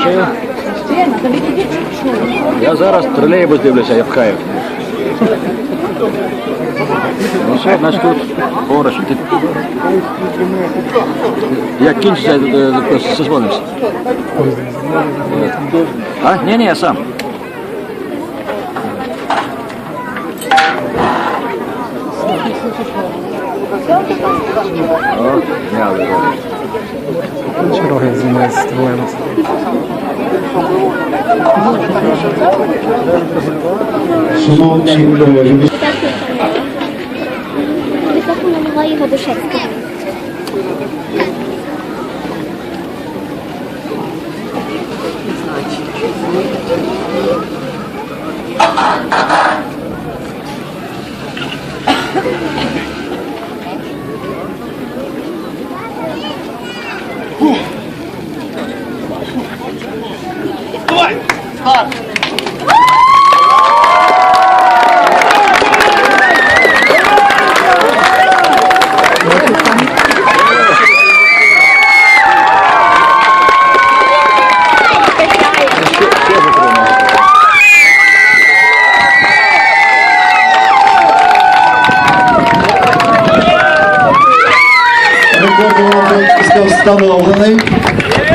Дякую. Я зараз тролейбус дивлюся, я пхаю. Ну все, значить тут поруч. Ти- Як кінчиться, е, е, созвонимося. А? Ні, ні, я сам. О, зняли. добре. Чероги займаються двоєм. Шановні е, Високо на його Давай! Старт! Let's go Stubble, will they?